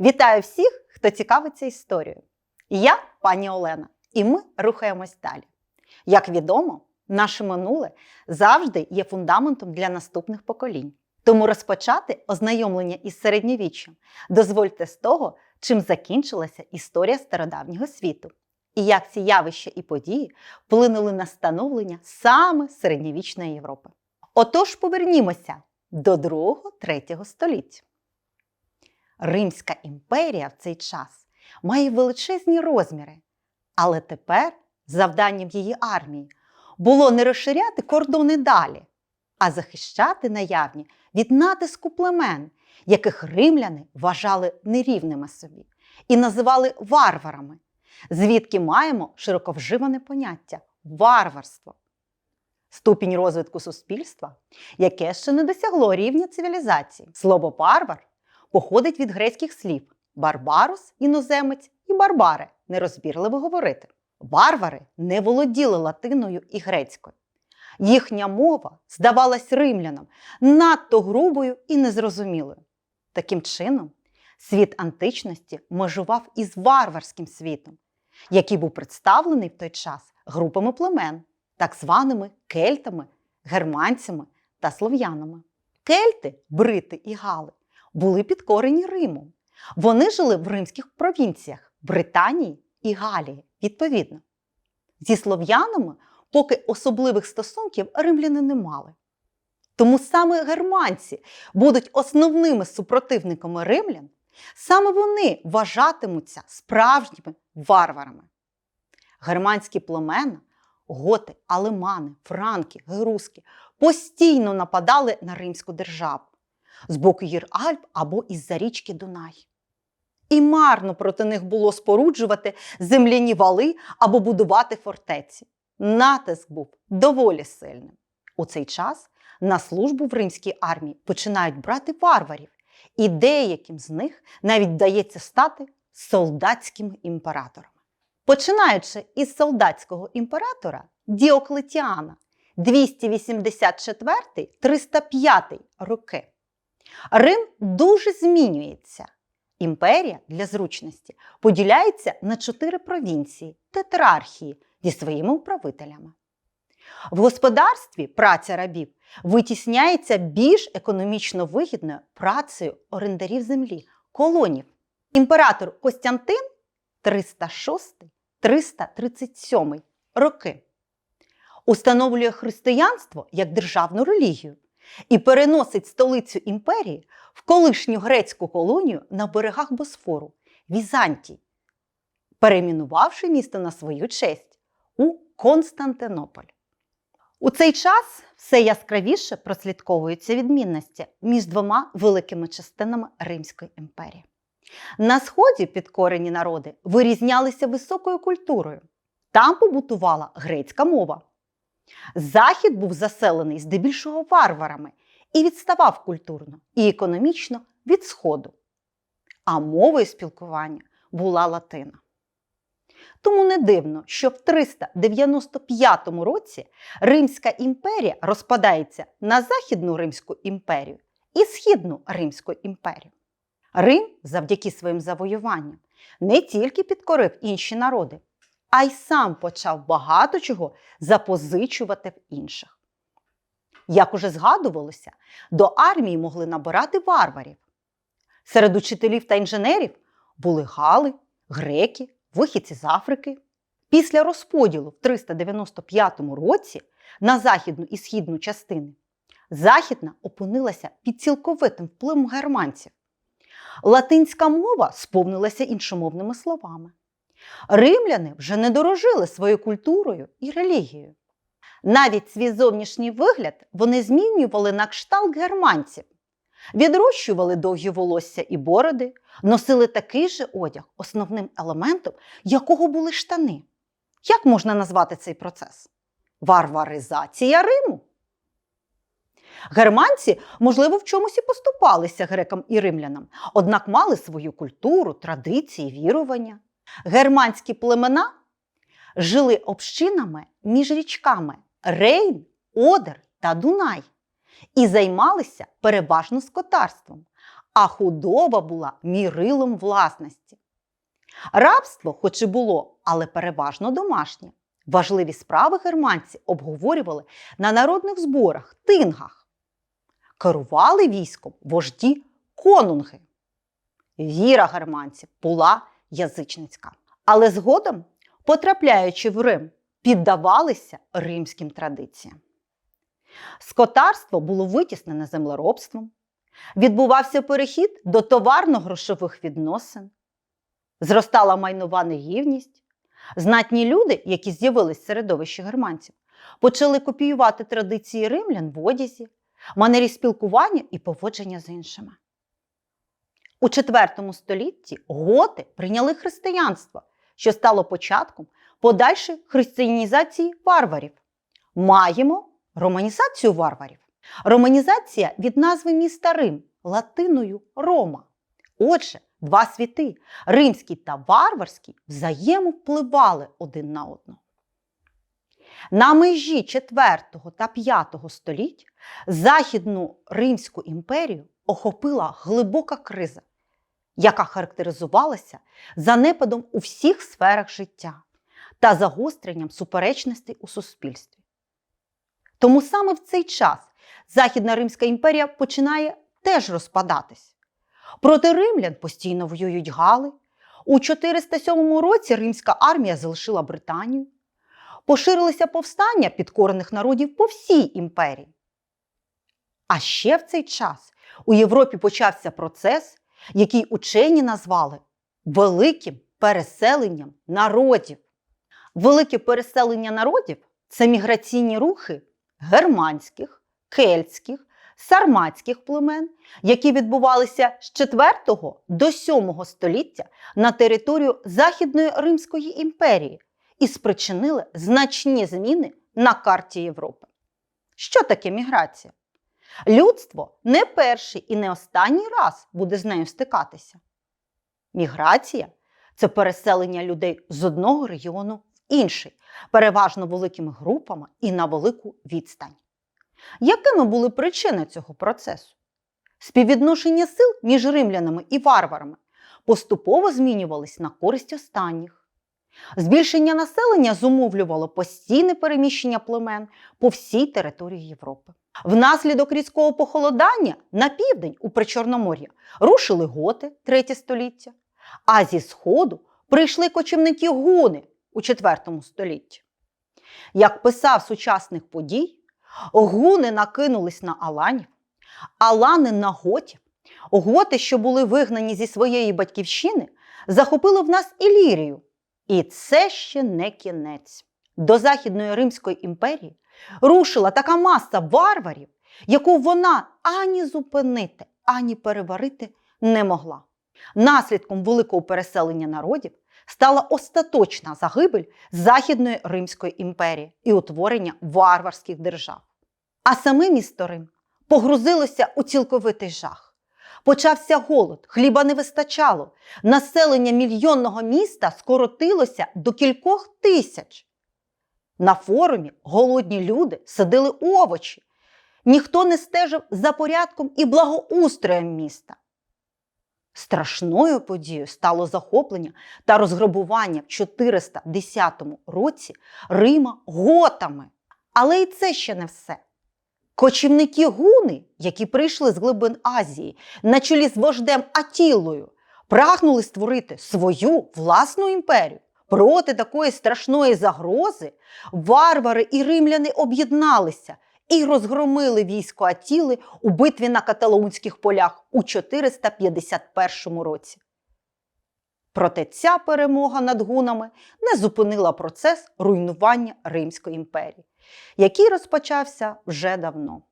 Вітаю всіх, хто цікавиться історією. Я пані Олена, і ми рухаємось далі. Як відомо, наше минуле завжди є фундаментом для наступних поколінь. Тому розпочати ознайомлення із середньовіччям дозвольте з того, чим закінчилася історія стародавнього світу, і як ці явища і події вплинули на становлення саме середньовічної Європи. Отож, повернімося до 2-3 століття. Римська імперія в цей час має величезні розміри, але тепер завданням її армії було не розширяти кордони далі, а захищати наявні від натиску племен, яких римляни вважали нерівними собі і називали варварами, звідки маємо широковживане поняття варварство. Ступінь розвитку суспільства, яке ще не досягло рівня цивілізації. Слово варвар походить від грецьких слів барбарус іноземець і барбаре нерозбірливо говорити. Варвари не володіли латиною і грецькою. Їхня мова здавалась римлянам надто грубою і незрозумілою. Таким чином, світ античності межував із варварським світом, який був представлений в той час групами племен, так званими кельтами, германцями та слов'янами. Кельти, брити і гали були підкорені Римом. Вони жили в римських провінціях Британії і Галії, відповідно. Зі слов'янами поки особливих стосунків римляни не мали. Тому саме германці будуть основними супротивниками римлян, саме вони вважатимуться справжніми варварами. Германські племена, готи, алемани, франки, геруски постійно нападали на римську державу з боку гір Альп або із-за річки Дунай. І марно проти них було споруджувати земляні вали або будувати фортеці. Натиск був доволі сильним. У цей час на службу в римській армії починають брати варварів, і деяким з них навіть вдається стати солдатськими імператорами. Починаючи із солдатського імператора Діоклетіана 284-305 роки. Рим дуже змінюється. Імперія для зручності поділяється на чотири провінції тетрархії зі своїми управителями. В господарстві праця рабів витісняється більш економічно вигідною працею орендарів землі, колонів. Імператор Костянтин 306-337 роки установлює християнство як державну релігію і переносить столицю імперії в колишню грецьку колонію на берегах Босфору Візантій, перейменувавши місто на свою честь у Константинополь. У цей час все яскравіше прослідковуються відмінності між двома великими частинами Римської імперії. На сході підкорені народи вирізнялися високою культурою. Там побутувала грецька мова. Захід був заселений здебільшого варварами і відставав культурно і економічно від Сходу. А мовою спілкування була латина. Тому не дивно, що в 395 році Римська імперія розпадається на Західну Римську імперію і Східну Римську імперію. Рим, завдяки своїм завоюванням, не тільки підкорив інші народи, а й сам почав багато чого запозичувати в інших. Як уже згадувалося, до армії могли набирати варварів. Серед учителів та інженерів були гали, греки, вихідці з Африки. Після розподілу в 395 році на західну і східну частини західна опинилася під цілковитим впливом германців. Латинська мова сповнилася іншомовними словами. Римляни вже не дорожили своєю культурою і релігією. Навіть свій зовнішній вигляд вони змінювали на кшталт германців, відрощували довгі волосся і бороди, носили такий же одяг, основним елементом якого були штани. Як можна назвати цей процес? Варваризація Риму. Германці, можливо, в чомусь і поступалися грекам і римлянам, однак мали свою культуру, традиції, вірування. Германські племена жили общинами між річками Рейн, Одер та Дунай і займалися переважно скотарством, а худоба була мірилом власності. Рабство, хоч і було, але переважно домашнє. Важливі справи германці обговорювали на народних зборах, тингах. Керували військом вожді конунги. Віра германців була язичницька. Але згодом, потрапляючи в Рим, піддавалися римським традиціям. Скотарство було витіснене землеробством, відбувався перехід до товарно-грошових відносин, зростала майнова нерівність. Знатні люди, які з'явились в середовищі германців, почали копіювати традиції римлян в одязі, манері спілкування і поводження з іншими. У IV столітті готи прийняли християнство, що стало початком подальшої християнізації варварів. Маємо романізацію варварів. Романізація від назви міста Рим латиною Рома. Отже, два світи римський та варварський взаємовпливали один на одного. На межі 4 та 5 століть Західну Римську імперію охопила глибока криза, яка характеризувалася занепадом у всіх сферах життя та загостренням суперечностей у суспільстві. Тому саме в цей час Західна Римська імперія починає теж розпадатись. Проти римлян постійно воюють гали. У 407 році римська армія залишила Британію. Поширилися повстання підкорених народів по всій імперії. А ще в цей час у Європі почався процес, який учені назвали великим переселенням народів. Велике переселення народів це міграційні рухи германських, кельтських, сарматських племен, які відбувалися з 4 до 7 століття на територію Західної Римської імперії і спричинили значні зміни на карті Європи. Що таке міграція? Людство не перший і не останній раз буде з нею стикатися. Міграція це переселення людей з одного регіону в інший, переважно великими групами і на велику відстань. Якими були причини цього процесу? Співвідношення сил між римлянами і варварами поступово змінювались на користь останніх. Збільшення населення зумовлювало постійне переміщення племен по всій території Європи. Внаслідок різкого похолодання на південь у Причорномор'я рушили готи 3 століття, а зі сходу прийшли кочівники гуни у 4 столітті. Як писав сучасних подій, гуни накинулись на аланів, алани на готів. Готи, що були вигнані зі своєї батьківщини, захопили в нас Ілірію. І це ще не кінець. До Західної Римської імперії рушила така маса варварів, яку вона ані зупинити, ані переварити не могла. Наслідком великого переселення народів стала остаточна загибель Західної Римської імперії і утворення варварських держав. А саме місто Рим погрузилося у цілковитий жах. Почався голод, хліба не вистачало. Населення мільйонного міста скоротилося до кількох тисяч. На форумі голодні люди садили овочі. Ніхто не стежив за порядком і благоустроєм міста. Страшною подією стало захоплення та розграбування в 410 році Рима готами. Але і це ще не все. Кочівники гуни, які прийшли з глибин Азії на чолі з вождем Атілою, прагнули створити свою власну імперію. Проти такої страшної загрози варвари і римляни об'єдналися і розгромили військо Атіли у битві на каталаунських полях у 451 році. Проте ця перемога над гунами не зупинила процес руйнування Римської імперії, який розпочався вже давно.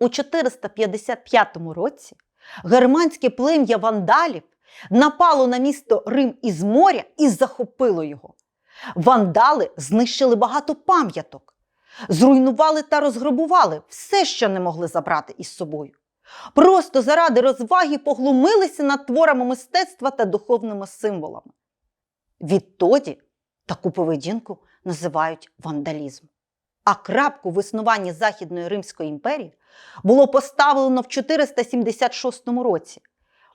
У 455 році германське плем'я вандалів напало на місто Рим із моря і захопило його. Вандали знищили багато пам'яток, зруйнували та розграбували все, що не могли забрати із собою. Просто заради розваги поглумилися над творами мистецтва та духовними символами. Відтоді таку поведінку називають вандалізм. А крапку в існуванні Західної Римської імперії було поставлено в 476 році,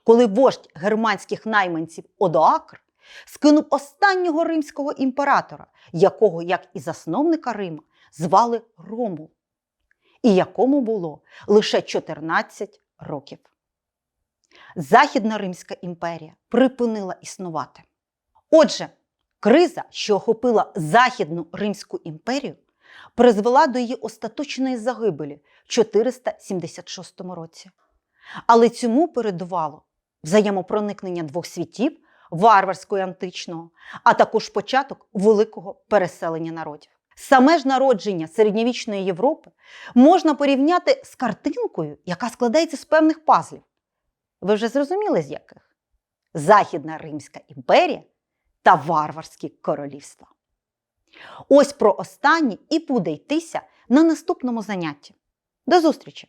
коли вождь германських найманців Одоакр скинув останнього римського імператора, якого, як і засновника Рима, звали Ромул, і якому було лише 14 років. Західна Римська імперія припинила існувати. Отже, криза, що охопила Західну Римську імперію, призвела до її остаточної загибелі в 476 році. Але цьому передувало взаємопроникнення двох світів варварського і античного, а також початок великого переселення народів. Саме ж народження середньовічної Європи можна порівняти з картинкою, яка складається з певних пазлів. Ви вже зрозуміли, з яких? Західна Римська імперія та варварські королівства. Ось про останні і буде йтися на наступному занятті. До зустрічі!